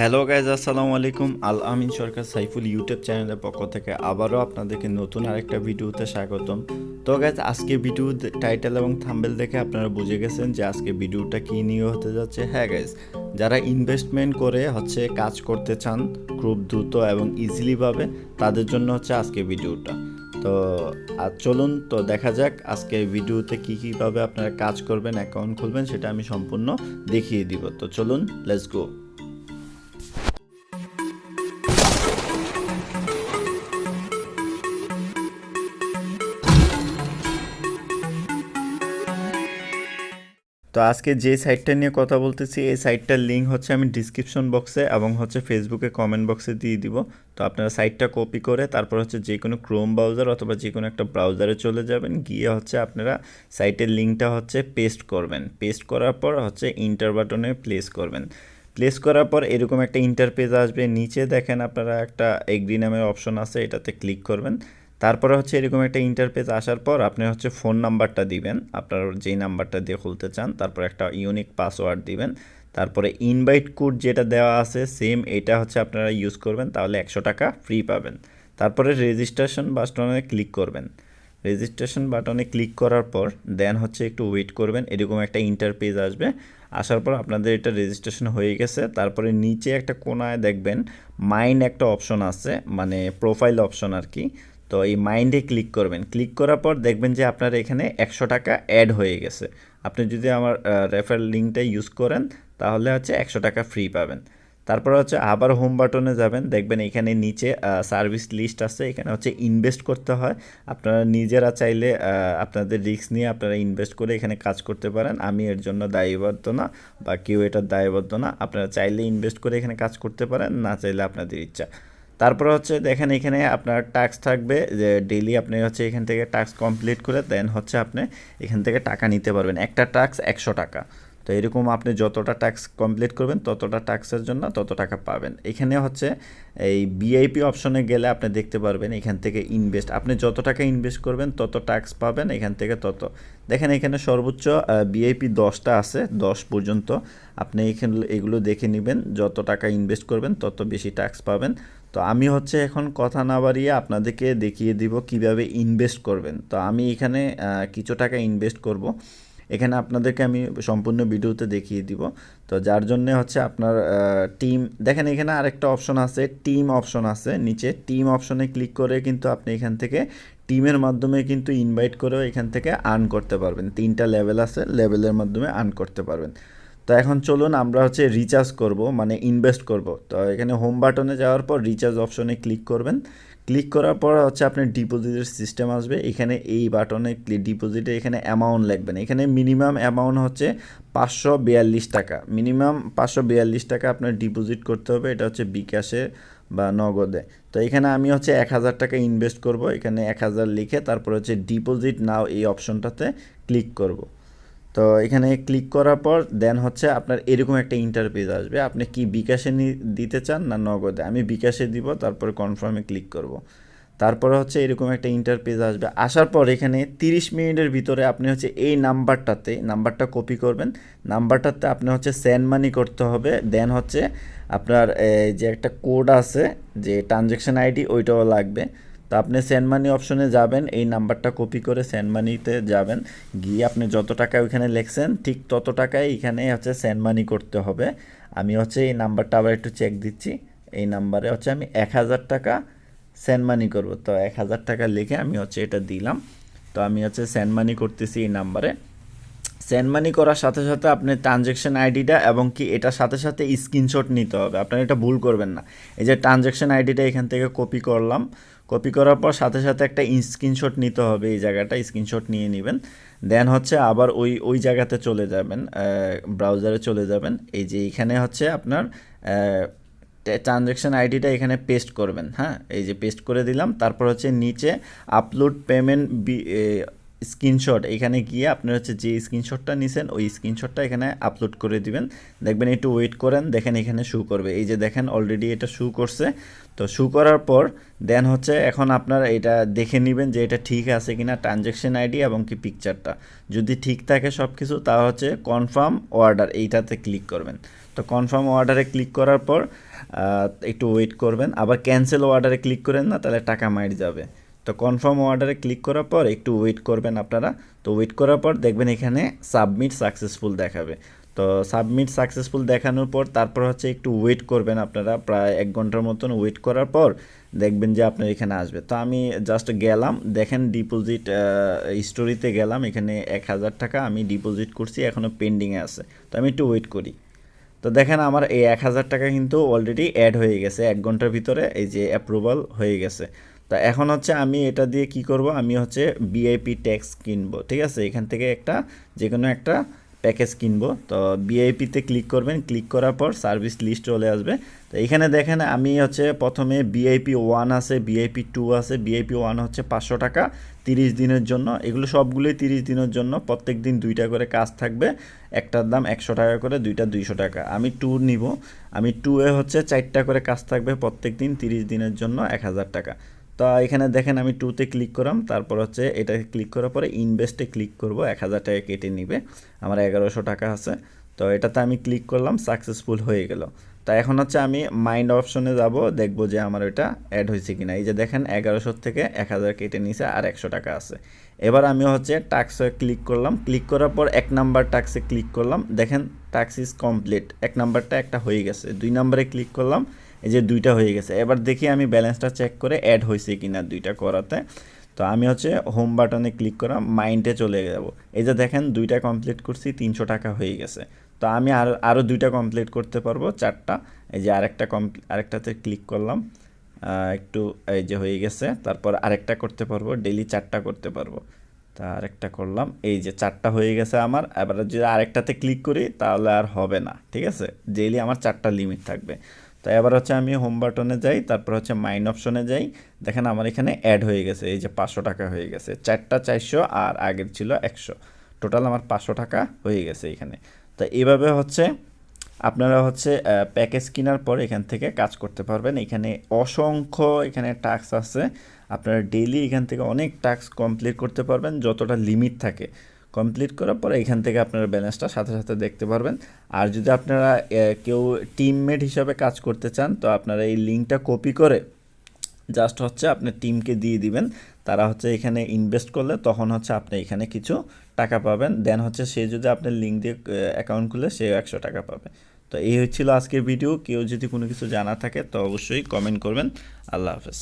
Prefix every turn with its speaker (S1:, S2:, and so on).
S1: Hello guys আসসালামু আলাইকুম আল আমিন সরকার Saiful YouTube চ্যানেলের পক্ষ থেকে আবারও আপনাদেরকে নতুন আরেকটা ভিডিওতে স্বাগতম। তো গাইজ আজকে ভিডিও টাইটেল এবং থাম্বেল দেখে আপনারা বুঝে গেছেন যে আজকে ভিডিওটা কী নিয়ে হতে যাচ্ছে। হ্যাঁ গাইজ যারা ইনভেস্টমেন্ট করে হচ্ছে কাজ করতে চান খুব দ্রুত এবং ইজিলিভাবে তাদের জন্য হচ্ছে আজকে ভিডিওটা। তো আর চলুন, তো দেখা যাক আজকে ভিডিওতে কী কীভাবে আপনারা কাজ করবেন অ্যাকাউন্ট খুলবেন, সেটা আমি সম্পূর্ণ দেখিয়ে দিব। তো চলুন লেটস গো তো আজকে যে সাইটটা নিয়ে কথা বলতেছি, এই সাইটটার লিঙ্ক হচ্ছে আমি ডিসক্রিপশন বক্সে এবং হচ্ছে ফেসবুকে কমেন্ট বক্সে দিয়ে দিব। তো আপনারা সাইটটা কপি করে তারপর হচ্ছে যে কোনো ক্রোম ব্রাউজার অথবা যে কোনো একটা ব্রাউজারে চলে যাবেন, গিয়ে হচ্ছে আপনারা সাইটের লিঙ্কটা হচ্ছে পেস্ট করবেন। পেস্ট করার পর হচ্ছে ইন্টার বাটনে প্লেস করবেন। প্লেস করার পর এরকম একটা ইন্টারপেজ আসবে। নিচে দেখেন আপনারা একটা এগ্রি নামের অপশন আছে, এটাতে ক্লিক করবেন। তারপরে হচ্ছে এরকম একটা ইন্টারপেজ আসার পর আপনি হচ্ছে ফোন নাম্বারটা দিবেন। আপনার যেই নাম্বারটা দিয়ে খুলতে চান, তারপর একটা ইউনিক পাসওয়ার্ড দিবেন। তারপরে ইনভাইট কোড যেটা দেওয়া আছে সেম এটা হচ্ছে আপনারা ইউজ করবেন, তাহলে একশো টাকা ফ্রি পাবেন। তারপরে রেজিস্ট্রেশন বাটনে ক্লিক করবেন। রেজিস্ট্রেশন বাটনে ক্লিক করার পর দেন হচ্ছে একটু ওয়েট করবেন, এরকম একটা ইন্টারপেজ আসবে। আসার পর আপনাদের এটা রেজিস্ট্রেশন হয়ে গেছে। তারপরে নিচে একটা কোনায় দেখবেন মাইন্ড একটা অপশন আছে মানে প্রোফাইল অপশন আর কি। তো এই মাইন্ডে ক্লিক করবেন। ক্লিক করার পর দেখবেন যে আপনার এখানে একশো টাকা অ্যাড হয়ে গেছে। আপনি যদি আমার রেফার লিঙ্কটা ইউজ করেন, তাহলে হচ্ছে একশো টাকা ফ্রি পাবেন। তারপর হচ্ছে আবার হোম বাটনে যাবেন। দেখবেন এখানে নিচে সার্ভিস লিস্ট আছে। এখানে হচ্ছে ইনভেস্ট করতে হয়। আপনারা নিজেরা চাইলে আপনাদের রিস্ক নিয়ে আপনারা ইনভেস্ট করে এখানে কাজ করতে পারেন। আমি এর জন্য দায়বদ্ধ না বা কেউ এটার দায়বদ্ধ না। আপনারা চাইলে ইনভেস্ট করে এখানে কাজ করতে পারেন। না চাইলে আপনাদের ইচ্ছা। তারপরে হচ্ছে দেখেন এখানে আপনার টাস্ক থাকবে যে ডেলি আপনি হচ্ছে এখান থেকে টাস্ক কমপ্লিট করে দেন হচ্ছে আপনি এখান থেকে টাকা নিতে পারবেন। একটা টাস্ক একশো টাকা। তো এরকম আপনি যতটা ট্যাক্স কমপ্লিট করবেন, ততটা ট্যাক্সের জন্য তত টাকা পাবেন। এখানে হচ্ছে এই বিআইপি অপশনে গেলে আপনি দেখতে পারবেন এখান থেকে ইনভেস্ট আপনি যত টাকা ইনভেস্ট করবেন, তত ট্যাক্স পাবেন এখান থেকে তত। দেখেন এখানে সর্বোচ্চ বিআইপি দশটা আছে, দশ পর্যন্ত। আপনি এখানে, এগুলো দেখে নেবেন, যত টাকা ইনভেস্ট করবেন, তত বেশি ট্যাক্স পাবেন। তো আমি হচ্ছে এখন কথা না বাড়িয়ে আপনাদেরকে দেখিয়ে দিব কীভাবে ইনভেস্ট করবেন। তো আমি এখানে কিছু টাকা ইনভেস্ট করব। এখানে আপনাদেরকে আমি সম্পূর্ণ ভিডিওতে দেখিয়ে দিব। তো যার জন্যে হচ্ছে আপনার টিম দেখেন এখানে আরেকটা অপশন আছে টিম অপশন আছে। নিচে টিম অপশনে ক্লিক করে কিন্তু আপনি এখান থেকে টিমের মাধ্যমে কিন্তু ইনভাইট করেও এখান থেকে আর্ন করতে পারবেন। তিনটা লেভেল আছে লেভেলের মাধ্যমে আর্ন করতে পারবেন। তো এখন চলুন আমরা হচ্ছে রিচার্জ করব মানে ইনভেস্ট করব। তো এখানে হোম বাটনে যাওয়ার পর রিচার্জ অপশনে ক্লিক করবেন। ক্লিক করার পর হচ্ছে আপনার ডিপোজিটের সিস্টেম আসবে। এখানে এই বাটনে ডিপোজিটে এখানে অ্যামাউন্ট লিখবেন। এখানে মিনিমাম অ্যামাউন্ট হচ্ছে পাঁচশো বিয়াল্লিশ টাকা। মিনিমাম পাঁচশো বিয়াল্লিশ টাকা আপনার ডিপোজিট করতে হবে। এটা হচ্ছে বিকাশে বা নগদে। তো এখানে আমি হচ্ছে এক হাজার টাকা ইনভেস্ট করব। এখানে এক হাজার লিখে তারপর হচ্ছে ডিপোজিট নাও এই অপশনটাতে ক্লিক করব। তো এখানে ক্লিক করার পর দেন হচ্ছে আপনার এরকম একটা ইন্টারপেজ আসবে। আপনি কি বিকাশে দিতে চান না নগদে? আমি বিকাশে দিব, তারপর কনফার্মে ক্লিক করব। তারপরে হচ্ছে এরকম একটা ইন্টারপেজ আসবে। আসার পর এখানে 30 মিনিটের ভিতরে আপনি হচ্ছে এই নাম্বারটাতে, নাম্বারটা কপি করবেন। নাম্বারটাতে আপনি হচ্ছে সেন্ড মানি করতে হবে। দেন হচ্ছে আপনার যে একটা কোড আছে, যে ট্রানজ্যাকশান আইডি ওইটাও লাগবে। তো আপনি সেন্ড মানি অপশনে যাবেন, এই নাম্বারটা কপি করে সেন্ড মানিতে যাবেন। গিয়ে আপনি যত টাকা ওইখানে লেখছেন, ঠিক তত টাকাই এখানে হচ্ছে সেন্ড মানি করতে হবে। আমি হচ্ছে এই নাম্বারটা আবার একটু চেক দিচ্ছি। এই নাম্বারে হচ্ছে আমি এক হাজার টাকা সেন্ড মানি করব। তো এক হাজার টাকা লিখে আমি হচ্ছে এটা দিলাম। তো আমি হচ্ছে সেন্ড মানি করতেছি এই নাম্বারে। সেন্ড মানি করার সাথে সাথে আপনি ট্রানজ্যাকশন আইডিটা এবং কি এটার সাথে সাথে স্ক্রিনশট নিতে হবে। আপনার এটা ভুল করবেন না। এই যে ট্রানজ্যাকশন আইডিটা এখান থেকে কপি করলাম। কপি করার পর সাথে সাথে একটা স্ক্রিনশট নিতে হবে এই জায়গাটা স্ক্রিনশট নিয়ে নেবেন। দেন হচ্ছে আবার ওই ওই জায়গাতে চলে যাবেন ব্রাউজারে চলে যাবেন। এই যে এখানে হচ্ছে আপনার ট্রানজ্যাকশান আইডিটা এখানে পেস্ট করবেন হ্যাঁ? এই যে পেস্ট করে দিলাম। তারপর হচ্ছে নিচে আপলোড পেমেন্ট স্ক্রিনশট, এখানে গিয়ে আপনি হচ্ছে যে স্ক্রিনশটটা নিছেন, ওই স্ক্রিনশটটা এখানে আপলোড করে দিবেন। দেখবেন একটু ওয়েট করেন, দেখেন এখানে শু করবে। এই যে দেখেন অলরেডি এটা শু করছে। তো শু করার পর, দেন হচ্ছে এখন আপনার এটা দেখে নেবেন যে এটা ঠিক আছে কিনা ট্রানজ্যাকশন আইডি এবং কি পিকচারটা। যদি ঠিক থাকে সব কিছু তা হচ্ছে কনফার্ম অর্ডার, এইটাতে ক্লিক করবেন। তো কনফার্ম অর্ডারে ক্লিক করার পর একটু ওয়েট করবেন। আবার ক্যান্সেল অর্ডারে ক্লিক করেন না, তাহলে টাকা মাইর যাবে। তো কনফার্ম অর্ডারে ক্লিক করার পর একটু ওয়েট করবেন আপনারা। তো ওয়েট করার পর দেখবেন এখানে সাবমিট সাকসেসফুল দেখাবে। তো সাবমিট সাকসেসফুল দেখানোর পর তারপর হচ্ছে একটু ওয়েট করবেন আপনারা। প্রায় এক ঘণ্টার মতন ওয়েট করার পর দেখবেন যে আপনার এখানে আসবে। তো আমি জাস্ট গেলাম, দেখেন ডিপোজিট স্টোরিতে গেলাম। এখানে এক হাজার টাকা আমি ডিপোজিট করছি এখনও পেন্ডিংয়ে আছে। তো আমি একটু ওয়েট করি। তো দেখেন আমার এই এক হাজার টাকা কিন্তু অলরেডি অ্যাড হয়ে গেছে। এক ঘণ্টার ভিতরে এই যে অ্যাপ্রুভাল হয়ে গেছে। তো এখন হচ্ছে আমি এটা দিয়ে কি করব? আমি হচ্ছে বিআইপি ট্যাক্স কিনবো, ঠিক আছে? এখান থেকে একটা যে কোনো একটা প্যাকেজ কিনবো। তো বিআইপিতে ক্লিক করবেন। ক্লিক করার পর সার্ভিস লিস্ট চলে আসবে। তো এখানে দেখেন, আমি হচ্ছে প্রথমে বিআইপি ওয়ান আছে বিআইপি টু আছে। বিআইপি ওয়ান হচ্ছে পাঁচশো টাকা তিরিশ দিনের জন্য। এগুলো সবগুলোই তিরিশ দিনের জন্য। প্রত্যেক দিন দুইটা করে কাজ থাকবে। একটার দাম একশো টাকা করে, দুইটা দুইশো টাকা। আমি টু নিব। আমি টু এ হচ্ছে চারটা করে কাজ থাকবে প্রত্যেক দিন তিরিশ দিনের জন্য এক হাজার টাকা। তো এখানে দেখেন আমি টুতে ক্লিক করলাম তারপর হচ্ছে এটা ক্লিক করার পরে ইনভেস্টে ক্লিক করব, এক হাজার টাকা কেটে নিবে, আমার এগারোশো টাকা আছে। তো এটাতে আমি ক্লিক করলাম সাকসেসফুল হয়ে গেল। তা এখন হচ্ছে আমি মাইন্ড অপশনে যাব, দেখব যে আমার ওইটা অ্যাড হয়েছে কিনা। এই যে দেখেন এগারোশো থেকে এক হাজার কেটে নিছে আর একশো টাকা আছে। এবার আমি হচ্ছে টাক্সে ক্লিক করলাম। ক্লিক করার পর এক নাম্বার টাক্সে ক্লিক করলাম। দেখেন টাক্স ইজ কমপ্লিট এক নাম্বারটা একটা হয়ে গেছে। দুই নাম্বারে ক্লিক করলাম। এই যে দুইটা হয়ে গেছে। এবার দেখি আমি ব্যালেন্সটা চেক করে অ্যাড হয়েছে কি না দুইটা করাতে। তো আমি হচ্ছে হোম বাটনে ক্লিক করা মাইন্ডে চলে যাব। এই যে দেখেন দুইটা কমপ্লিট করছি, তিনশো টাকা হয়ে গেছে। তো আমি আর আরও দুইটা কমপ্লিট করতে পারব, চারটা। এই যে আরেকটা কমপ্লি আরেকটাতে ক্লিক করলাম। একটু এই যে হয়ে গেছে। তারপর আরেকটা করতে পারব ডেলি চারটা করতে পারব। তা আরেকটা করলাম। এই যে চারটা হয়ে গেছে আমার। এবার যদি আরেকটাতে ক্লিক করি, তাহলে আর হবে না, ঠিক আছে? ডেইলি আমার চারটা লিমিট থাকবে। তো এবার হচ্ছে আমি হোম বাটনে যাই, তারপর হচ্ছে মাইন অপশনে যাই। দেখেন আমার এখানে অ্যাড হয়ে গেছে, এই যে পাঁচশো টাকা হয়ে গেছে। চারটা চারশো আর আগের ছিল একশো। টোটাল আমার পাঁচশো টাকা হয়ে গেছে এখানে। তো এইভাবে হচ্ছে আপনারা হচ্ছে প্যাকেজ কেনার পর এখান থেকে কাজ করতে পারবেন। এখানে অসংখ্য এখানে টাস্ক আছে। আপনারা ডেইলি এখান থেকে অনেক টাস্ক কমপ্লিট করতে পারবেন, যতটা লিমিট থাকে। কমপ্লিট করার পরে এখান থেকে আপনারা ব্যালেন্সটা সাথে সাথে দেখতে পারবেন। আর যদি আপনারা কেউ টিমমেট হিসাবে কাজ করতে চান, তো আপনারা এই লিঙ্কটা কপি করে জাস্ট হচ্ছে আপনি টিমকে দিয়ে দিবেন। তারা হচ্ছে এখানে ইনভেস্ট করলে তখন হচ্ছে আপনি এখানে কিছু টাকা পাবেন। দেন হচ্ছে সে যদি আপনার লিঙ্ক দিয়ে অ্যাকাউন্ট খুলে সেও একশো টাকা পাবে। তো এই হচ্ছিল আজকের ভিডিও কেউ যদি কোনো কিছু জানা থাকে, তো অবশ্যই কমেন্ট করবেন। আল্লাহ হাফেজ।